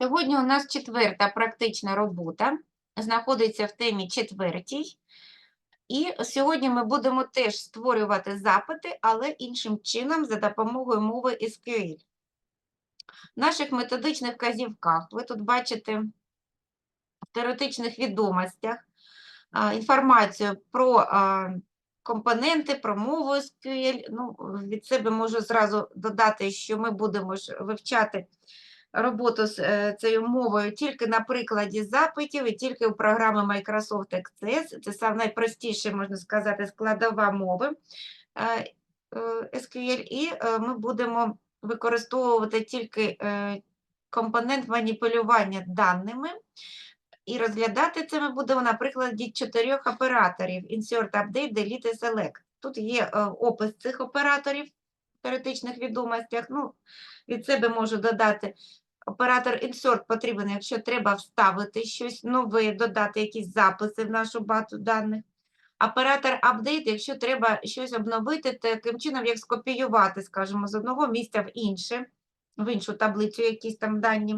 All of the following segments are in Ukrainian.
Сьогодні у нас четверта практична робота, знаходиться в темі четвертій. І сьогодні ми будемо теж створювати запити, але іншим чином за допомогою мови SQL. В наших методичних вказівках ви тут бачите в теоретичних відомостях інформацію про компоненти, про мову SQL. Ну, від себе можу зразу додати, що ми будемо вивчати роботу з е, цією мовою тільки на прикладі запитів і тільки у програми Microsoft Access. Це саме найпростіше, можна сказати, складова мови е, е, SQL, і ми будемо використовувати тільки компонент маніпулювання даними. І розглядати це ми будемо на прикладі чотирьох операторів: Insert, Update, Delete і Select. Тут є опис цих операторів в теоретичних відомостях. Ну, від себе можу додати. Оператор Insert потрібен, якщо треба вставити щось нове, додати якісь записи в нашу базу даних. Оператор Update, якщо треба щось обновити, таким чином, як скопіювати, скажімо, з одного місця в інше, в іншу таблицю якісь там дані.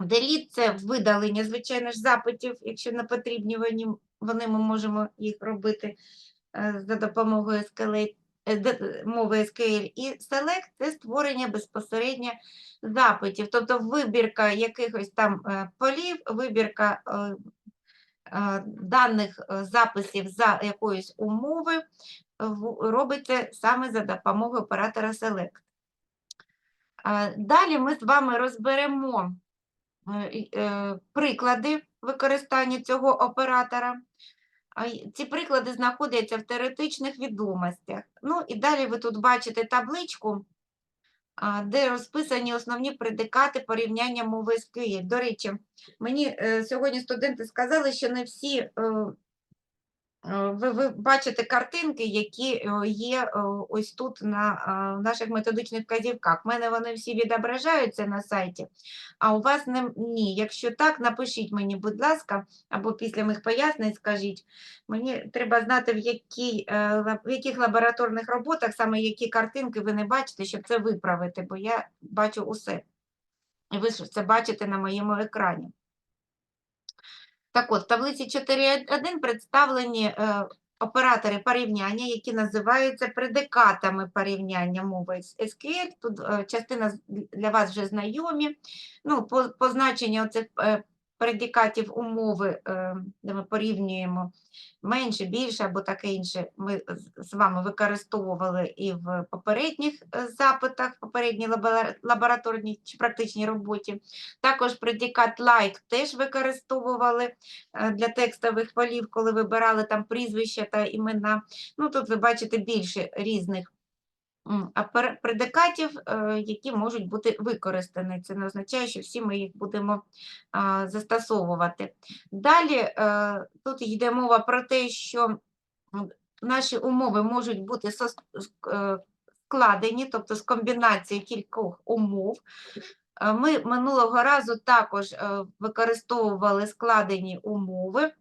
Delete – це видалення, звичайно ж, запитів, якщо не потрібні вони, вони ми можемо їх робити е, за допомогою де- мови SQL. І Select – це створення безпосередньо запитів, тобто вибірка якихось там е, полів, вибірка е, е, даних е, записів за якоюсь умови робиться саме за допомогою оператора Select. Е, Далі ми з вами розберемо е, е, приклади використання цього оператора. Ці приклади знаходяться в теоретичних відомостях. Ну і далі ви тут бачите табличку, де розписані основні предикати порівняння мови з Києвом. До речі, мені е, сьогодні студенти сказали, що не всі е, ви, ви бачите картинки, які е, є е, ось тут на е, наших методичних вказівках. У мене вони всі відображаються на сайті, а у вас не, ні. Якщо так, напишіть мені, будь ласка, або після моїх пояснень скажіть. Мені треба знати, в, якій, е, в яких лабораторних роботах саме які картинки ви не бачите, щоб це виправити, бо я бачу усе. І ви це бачите на моєму екрані. Так от, в таблиці 4.1 представлені е, оператори порівняння, які називаються предикатами порівняння мови SQL. Тут е, частина для вас вже знайомі. Ну, по, позначення оцих е, предикатів умови, е, де ми порівнюємо менше, більше або таке інше, ми з- вами використовували і в попередніх е, запитах, попередній лабораторній чи практичній роботі. Також предикат like теж використовували е, для текстових полів, коли вибирали там прізвища та імена. Ну, тут ви бачите більше різних а предикатів, е, які можуть бути використані. Це не означає, що всі ми їх будемо застосовувати. Далі е, тут йде мова про те, що наші умови можуть бути е, складені, тобто з комбінації кількох умов. Ми минулого разу також використовували складені умови,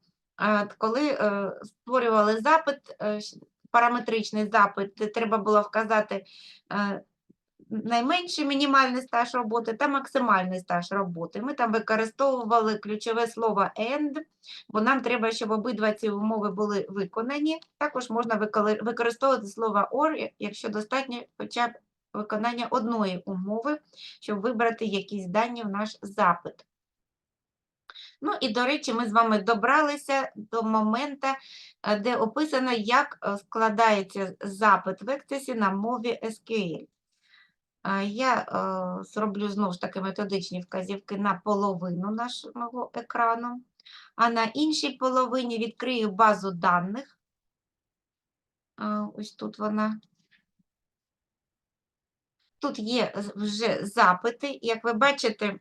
коли створювали запит, параметричний запит, де треба було вказати е, найменший мінімальний стаж роботи та максимальний стаж роботи. Ми там використовували ключове слово «and», бо нам треба, щоб обидва ці умови були виконані. Також можна використовувати слово «or», якщо достатньо хоча б виконання одної умови, щоб вибрати якісь дані в наш запит. Ну і, до речі, ми з вами добралися до моменту, е, де описано, як е, складається запит в Access на мові SQL. Я е, зроблю знову ж таки методичні вказівки на половину нашого екрану, а на іншій половині відкрию базу даних. Ось тут вона. Тут є вже запити, як ви бачите,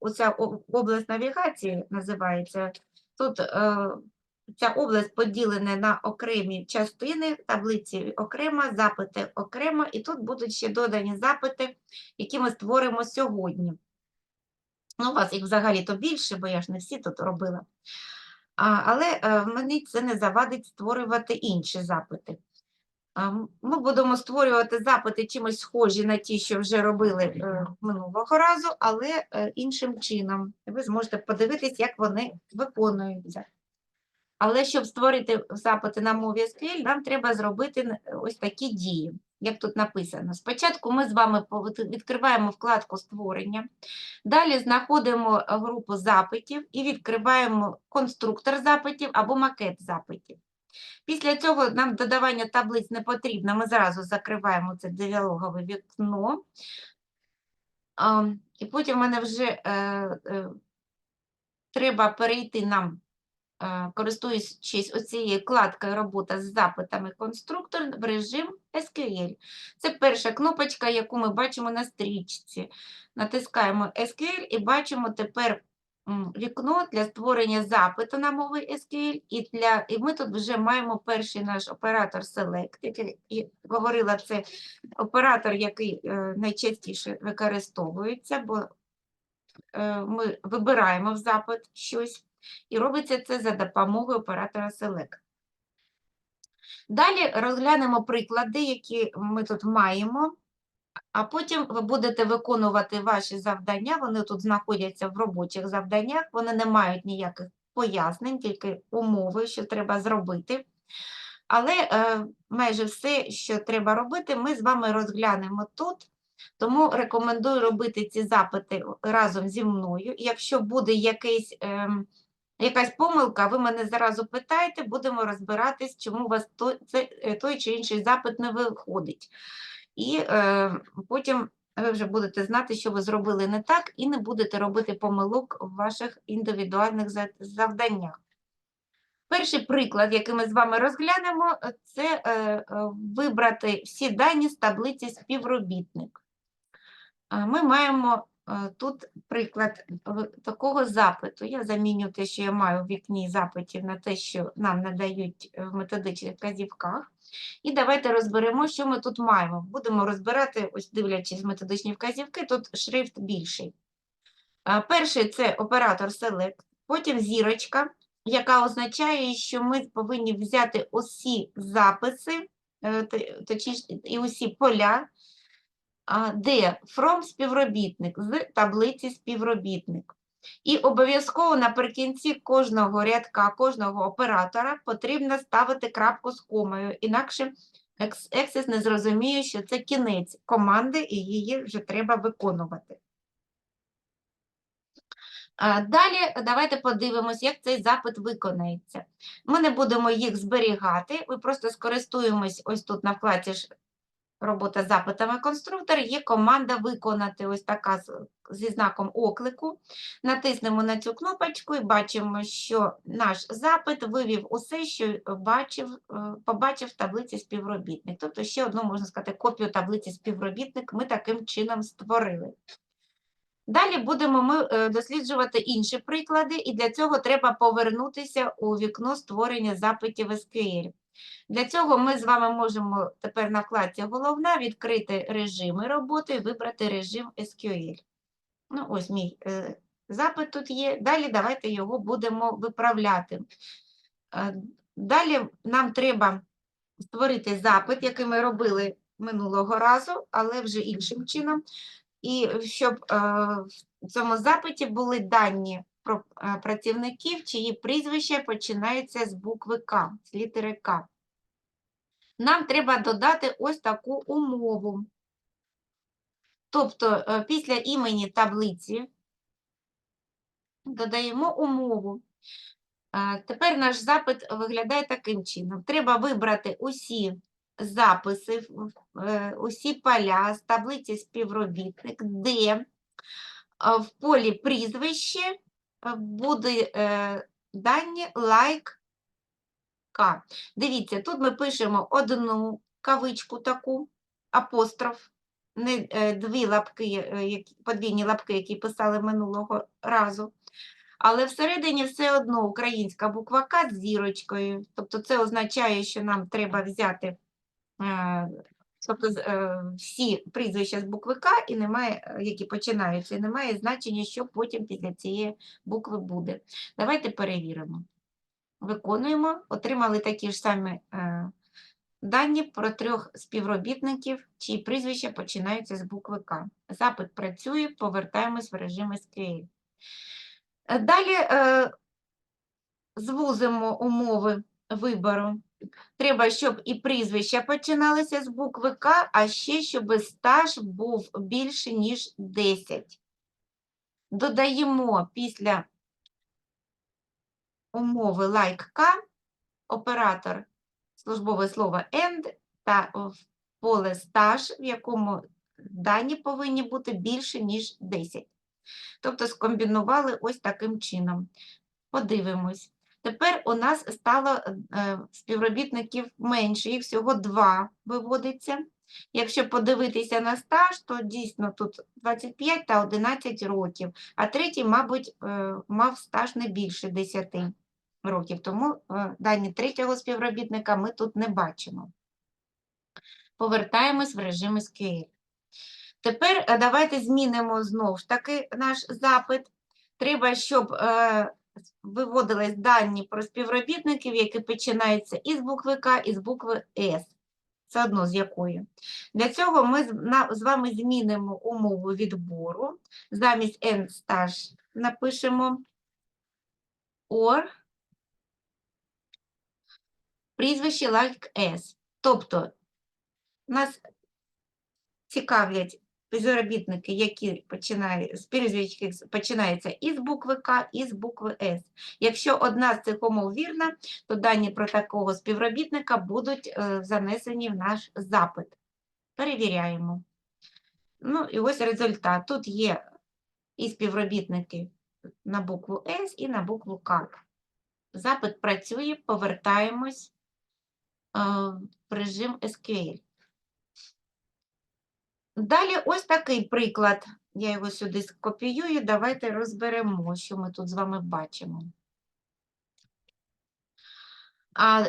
оця область навігації називається. Тут е, ця область поділена на окремі частини, таблиці окремо, запити окремо, і тут будуть ще додані запити, які ми створимо сьогодні. Ну, у вас їх взагалі-то більше, бо я ж не всі тут робила. Але е, мені це не завадить створювати інші запити. Ми будемо створювати запити чимось схожі на ті, що вже робили е, минулого разу, але е, іншим чином. Ви зможете подивитись, як вони виконуються. Але щоб створити запити на мові SQL, нам треба зробити ось такі дії, як тут написано. Спочатку ми з вами відкриваємо вкладку створення, далі знаходимо е, групу запитів і відкриваємо конструктор запитів або макет запитів. Після цього нам додавання таблиць не потрібно, ми зразу закриваємо це діалогове вікно. І потім в мене вже е, е, треба перейти нам, е, користуючись оцією вкладкою робота з запитами конструктор в режим SQL. Це перша кнопочка, яку ми бачимо на стрічці. Натискаємо SQL і бачимо тепер вікно для створення запиту на мови SQL, і, для, і ми тут вже маємо перший наш оператор Select, який і говорила, це оператор, який е, найчастіше використовується, бо е, ми вибираємо в запит щось, і робиться це за допомогою оператора Select. Далі розглянемо приклади, які ми тут маємо, а потім ви будете виконувати ваші завдання. Вони тут знаходяться в робочих завданнях, вони не мають ніяких пояснень, тільки умови, що треба зробити. Але е, майже все, що треба робити, ми з вами розглянемо тут. Тому рекомендую робити ці запити разом зі мною. Якщо буде якийсь, ем, якась помилка, ви мене зразу питаєте, будемо розбиратись, чому у вас той, це, е, той чи інший запит не виходить. І е, потім ви вже будете знати, що ви зробили не так, і не будете робити помилок в ваших індивідуальних завданнях. Перший приклад, який ми з вами розглянемо, це е, е, вибрати всі дані з таблиці співробітник. Ми маємо тут приклад такого запиту. Я заміню те, що я маю в вікні запитів на те, що нам надають е, в методичних вказівках. І давайте розберемо, що ми тут маємо. Будемо розбирати, ось дивлячись методичні вказівки, тут шрифт більший. Е, Перший це оператор Select, потім зірочка, яка означає, що ми повинні взяти усі записи, е, точніше, і усі поля, де from співробітник з таблиці співробітник. І обов'язково наприкінці кожного рядка, кожного оператора потрібно ставити крапку з комою, інакше екс- Access не зрозуміє, що це кінець команди і її вже треба виконувати. Далі давайте подивимось, як цей запит виконається. Ми не будемо їх зберігати, ми просто скористуємось ось тут на вкладці робота з запитами конструктор, є команда виконати ось така зі знаком оклику. Натиснемо на цю кнопочку і бачимо, що наш запит вивів усе, що бачив, е, побачив в таблиці співробітник. Тобто ще одну, можна сказати, копію таблиці співробітник ми таким чином створили. Далі будемо ми е, досліджувати інші приклади, і для цього треба повернутися у вікно створення запитів SQL. Для цього ми з вами можемо тепер на вкладці «Головна» відкрити режими роботи вибрати режим SQL. Ну, ось мій е, запит тут є. Далі давайте його будемо виправляти. Е, Далі нам треба створити запит, який ми робили минулого разу, але вже іншим чином. І щоб е, в цьому запиті були дані про е, працівників, чиї прізвища починаються з букви К, з літери К. Нам треба додати ось таку умову. Тобто е, після імені таблиці додаємо умову. Е, Тепер наш запит виглядає таким чином. Треба вибрати усі записи, е, усі поля з таблиці співробітник, де в полі прізвище буде дані like К. Дивіться, тут ми пишемо одну кавичку таку, апостроф, не е, дві лапки, е, подвійні лапки, які писали минулого разу. Але всередині все одно українська буква К з зірочкою. Тобто це означає, що нам треба взяти е, тобто, всі прізвища з букви К, і немає, які починаються, і немає значення, що потім після цієї букви буде. Давайте перевіримо. Виконуємо, отримали такі ж самі е, Дані про трьох співробітників, чиї прізвища починаються з букви К. Запит працює, повертаємось в режим SQL. Е, Далі е, звузимо умови вибору. Треба, щоб і прізвища починалися з букви К, а ще щоб стаж був більше, ніж 10. Додаємо після умови like K оператор службове слово end та поле стаж, в якому дані повинні бути більше, ніж 10. Тобто скомбінували ось таким чином. Подивимось. Тепер у нас стало е, співробітників менше, їх всього два виводиться. Якщо подивитися на стаж, то дійсно тут 25 та 11 років, а третій, мабуть, е, мав стаж не більше 10 років, тому е, дані третього співробітника ми тут не бачимо. Повертаємось в режим SQL. Тепер е, давайте змінимо знову ж таки наш запит. Треба, щоб е, виводились дані про співробітників, які починаються із букви К, і з букви С. Все одно з якої. Для цього ми з вами змінимо умову відбору. Замість N стаж напишемо OR прізвище like S. Тобто нас цікавлять співробітники, які починають, з прізвищ яких починається із букви К, і з букви С. Якщо одна з цих умов вірна, то дані про такого співробітника будуть е, занесені в наш запит. Перевіряємо. Ну і ось результат. Тут є і співробітники на букву С, і на букву К. Запит працює, повертаємось е, в режим SQL. Далі ось такий приклад. Я його сюди скопіюю. Давайте розберемо, що ми тут з вами бачимо. А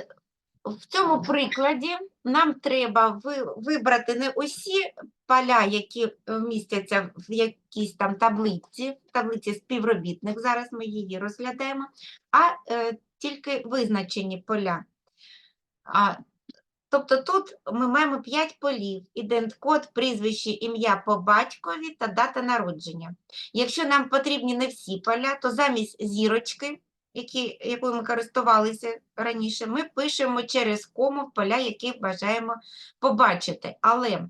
в цьому прикладі нам треба вибрати не усі поля, які е, містяться в якійсь там таблиці, в таблиці співробітних, зараз ми її розглядаємо, а е, тільки визначені поля. А, тобто тут ми маємо 5 полів, ідент-код, прізвище, ім'я по батькові та дата народження. Якщо нам потрібні не всі поля, то замість зірочки, які, якою ми користувалися раніше, ми пишемо через кому поля, які бажаємо побачити. Але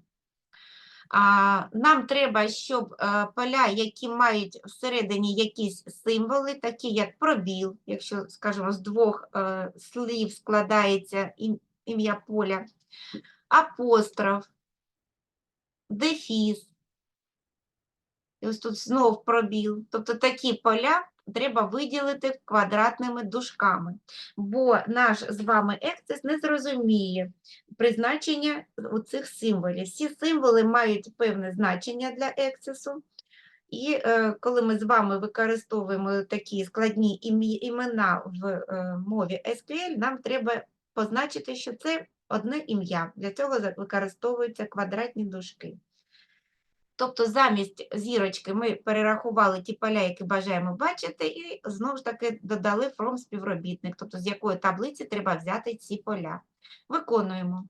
а, нам треба, щоб е, поля, які мають всередині якісь символи, такі як пробіл, якщо, скажімо, з двох е, слів складається ім'я поля, апостроф, дефіс, і ось тут знов пробіл. Тобто такі поля треба виділити квадратними дужками, бо наш з вами ексес не зрозуміє призначення у цих символів. Всі символи мають певне значення для ексесу. І е, коли ми з вами використовуємо такі складні імена в е, мові SQL, нам треба позначити, що це одне ім'я. Для цього використовуються квадратні дужки. Тобто замість зірочки ми перерахували ті поля, які бажаємо бачити, і знову ж таки додали from співробітник, тобто з якої таблиці треба взяти ці поля. Виконуємо.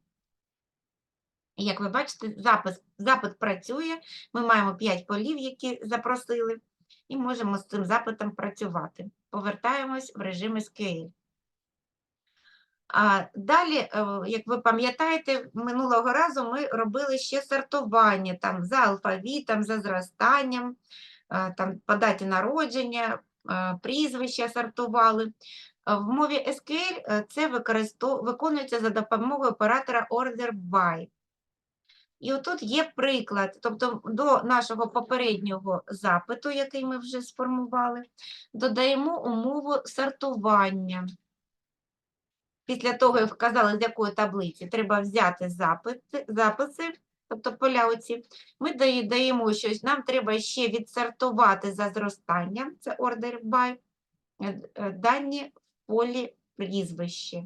Як ви бачите, запис, запит працює, ми маємо 5 полів, які запросили, і можемо з цим запитом працювати. Повертаємось в режим SQL. Далі, е, як ви пам'ятаєте, минулого разу ми робили ще сортування там, за алфавітом, за зростанням, е, там, по даті народження, е, прізвища сортували. В мові SQL це виконується за допомогою оператора order by. І отут є приклад, тобто до нашого попереднього запиту, який ми вже сформували, додаємо умову сортування. Після того, як вказали, з якої таблиці треба взяти запити, записи, тобто поля оці, ми дає- даємо щось, нам треба ще відсортувати за зростанням, це order by, е, е, дані в полі прізвище.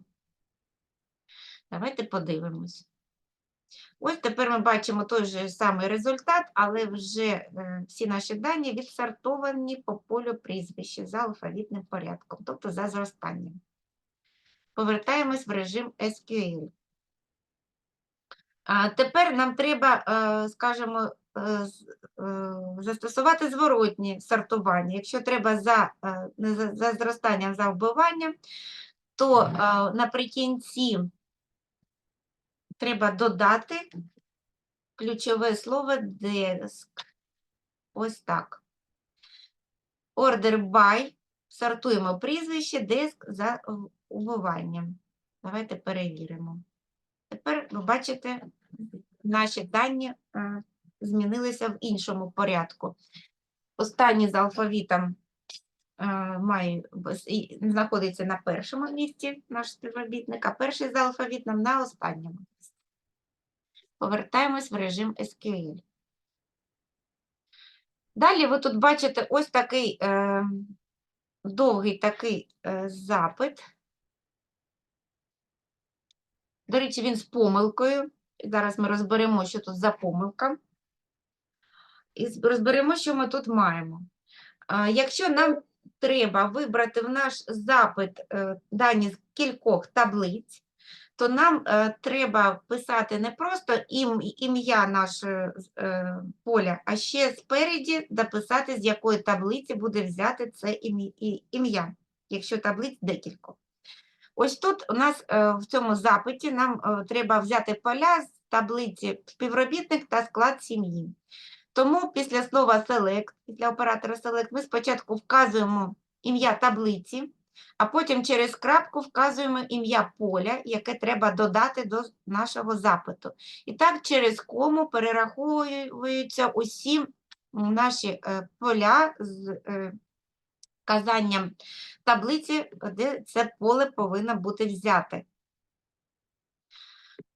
Давайте подивимось. Ось тепер ми бачимо той же самий результат, але вже е, всі наші дані відсортовані по полю прізвище за алфавітним порядком, тобто за зростанням. Повертаємось в режим SQL. Тепер нам треба, е, скажімо, е, е, застосувати зворотні сортування. Якщо треба за, за, зростанням, за вбиванням, то наприкінці треба додати ключове слово desk. Ось так. Order by. Сортуємо прізвище, диск за в- Давайте перевіримо. Тепер ви бачите, наші дані е, змінилися в іншому порядку. Останній з алфавітом е, має, знаходиться на першому місці наш співробітник, а перший з алфавітом на останньому місці. Повертаємось в режим SQL. Далі ви тут бачите ось такий е, довгий такий е, запит. До речі, він з помилкою. Зараз ми розберемо, що тут за помилка. І розберемо, що ми тут маємо. Якщо нам треба вибрати в наш запит е, дані з кількох таблиць, то нам е, треба писати не просто ім'я нашого е, поля, а ще спереді дописати, з якої таблиці буде взяти це ім'я, якщо таблиць декілька. Ось тут у нас е, в цьому запиті нам е, треба взяти поля з таблиці співробітник та склад сім'ї. Тому після слова select, після оператора select, ми спочатку вказуємо ім'я таблиці, а потім через крапку вказуємо ім'я поля, яке треба додати до нашого запиту. І так через кому перераховуються усі наші е, поля з вказанням таблиці, де це поле повинно бути взяте.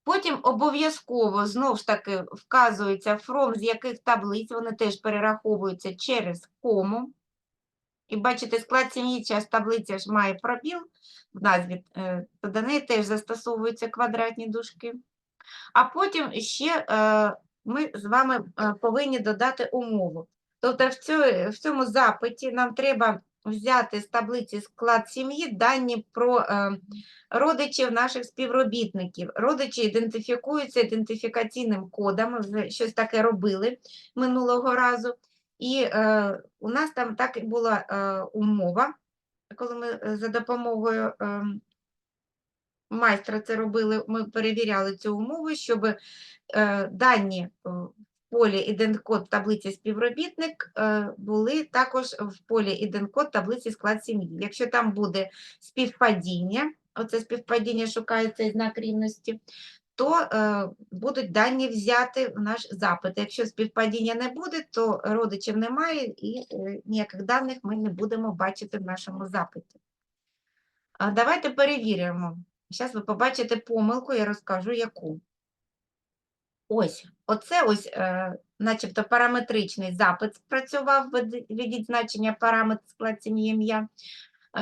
Потім обов'язково знову ж таки вказується from, з яких таблиць, вони теж перераховуються через кому. І бачите, склад сім'ї, час таблиця ж має пробіл в назві, е, то до неї теж застосовуються квадратні дужки. А потім ще е, ми з вами е, повинні додати умову. Тобто в цьому запиті нам треба взяти з таблиці склад сім'ї дані про е, родичів наших співробітників. Родичі ідентифікуються ідентифікаційним кодом, вже щось таке робили минулого разу. І е, у нас там так і була е, умова, коли ми е, за допомогою е, майстра це робили, ми перевіряли цю умову, щоб е, дані полі іденткод таблиці співробітник е, були також в полі іденткод таблиці склад сім'ї. Якщо там буде співпадіння, оце співпадіння шукається і знак рівності, то е, будуть дані взяти в наш запит. Якщо співпадіння не буде, то родичів немає і е, ніяких даних ми не будемо бачити в нашому запиті. А давайте перевіримо. Зараз ви побачите помилку, я розкажу яку. Ось, оце ось, е, начебто параметричний запит спрацював, введи- введіть значення параметр склад сім'ї ім'я.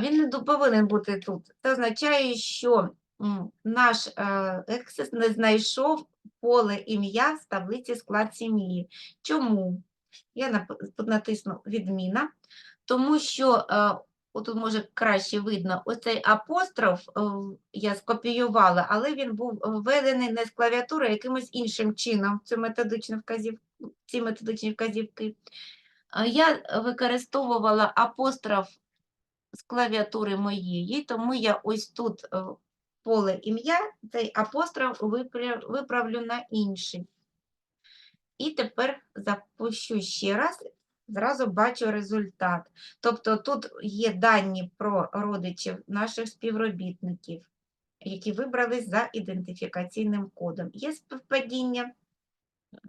Він не повинен бути тут. Це означає, що наш е, Access не знайшов поле ім'я з таблиці склад сім'ї. Чому? Я натисну відміна, тому що е, отут може краще видно, оцей апостроф е, я скопіювала, але він був введений не з клавіатури, а якимось іншим чином цю ці методичні вказівки. Е, Я використовувала апостроф з клавіатури моєї, тому я ось тут е, поле ім'я, цей апостроф виправлю на інший. І тепер запущу ще раз, зразу бачу результат. Тобто тут є дані про родичів наших співробітників, які вибрались за ідентифікаційним кодом. Є співпадіння,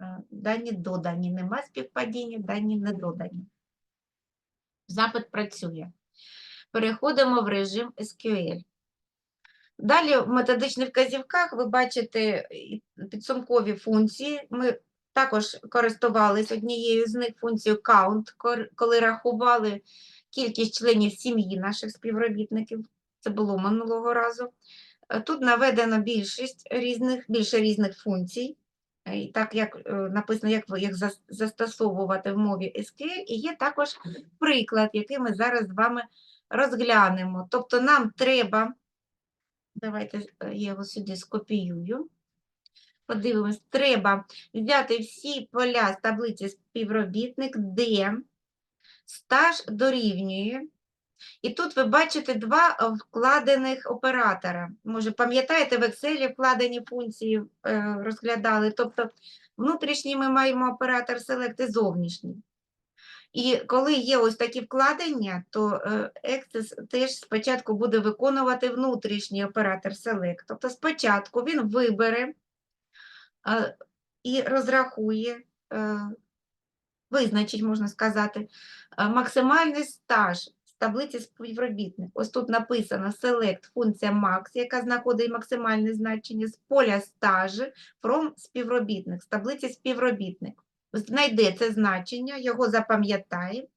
е, дані додані, нема співпадіння, дані не додані. Запит працює. Переходимо в режим SQL. Далі в методичних вказівках ви бачите підсумкові функції. Ми також користувалися однією з них функцією count, коли рахували кількість членів сім'ї наших співробітників. Це було минулого разу. Е, Тут наведено більшість різних, більше різних функцій. Е, І так як е, написано, як, їх застосовувати в мові SQL, і є також приклад, який ми зараз з вами розглянемо. Тобто нам треба Давайте я його сюди скопіюю. Подивимось, треба взяти всі поля з таблиці співробітник, де стаж дорівнює. І тут ви бачите два вкладених оператора. Може, пам'ятаєте, в Excel вкладені функції е, розглядали. Тобто внутрішній ми маємо оператор Select і зовнішній. І коли є ось такі вкладення, то е, Access теж спочатку буде виконувати внутрішній оператор Select. Тобто спочатку він вибере і розрахує, е, визначить, можна сказати, е, максимальний стаж з таблиці співробітник. Ось тут написано Select функція Max, яка знаходить максимальне значення з поля стажі from співробітник, з таблиці співробітник. Знайде це значення, його запам'ятає,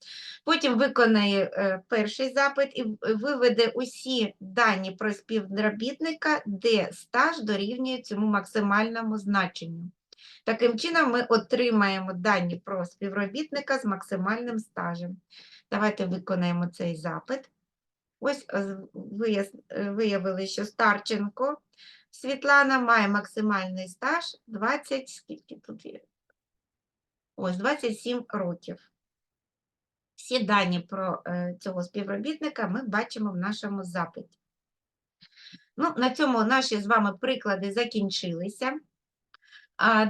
потім виконає е, перший запит і виведе усі дані про співробітника, де стаж дорівнює цьому максимальному значенню. Таким чином, ми отримаємо дані про співробітника з максимальним стажем. Давайте виконаємо цей запит. Ось е, е, виявили, що Старченко Світлана має максимальний стаж 20, скільки тут є? Ось 27 років. Всі дані про е, цього співробітника ми бачимо в нашому запиті. Ну, на цьому наші з вами приклади закінчилися.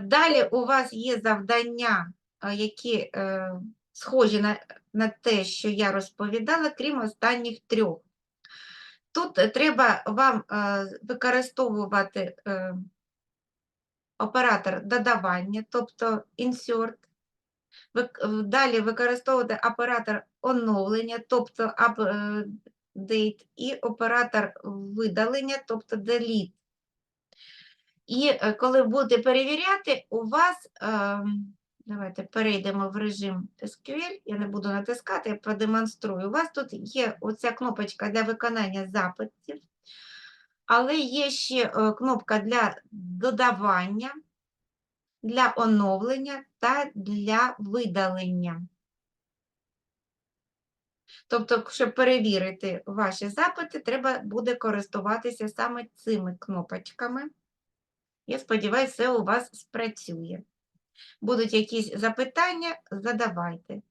Далі у вас є завдання, які е, схожі на, на те, що я розповідала, крім останніх трьох. Тут е, треба вам е, використовувати е, оператор додавання, тобто insert. Далі використовувати оператор оновлення, тобто update, і оператор видалення, тобто delete. І е, коли будете перевіряти, у вас, ем, давайте перейдемо в режим SQL, я не буду натискати, я продемонструю. У вас тут є оця кнопочка для виконання запитів, але є ще е, кнопка для додавання, для оновлення та для видалення. Тобто, щоб перевірити ваші запити, треба буде користуватися саме цими кнопочками. Я сподіваюся, все у вас спрацює. Будуть якісь запитання, задавайте.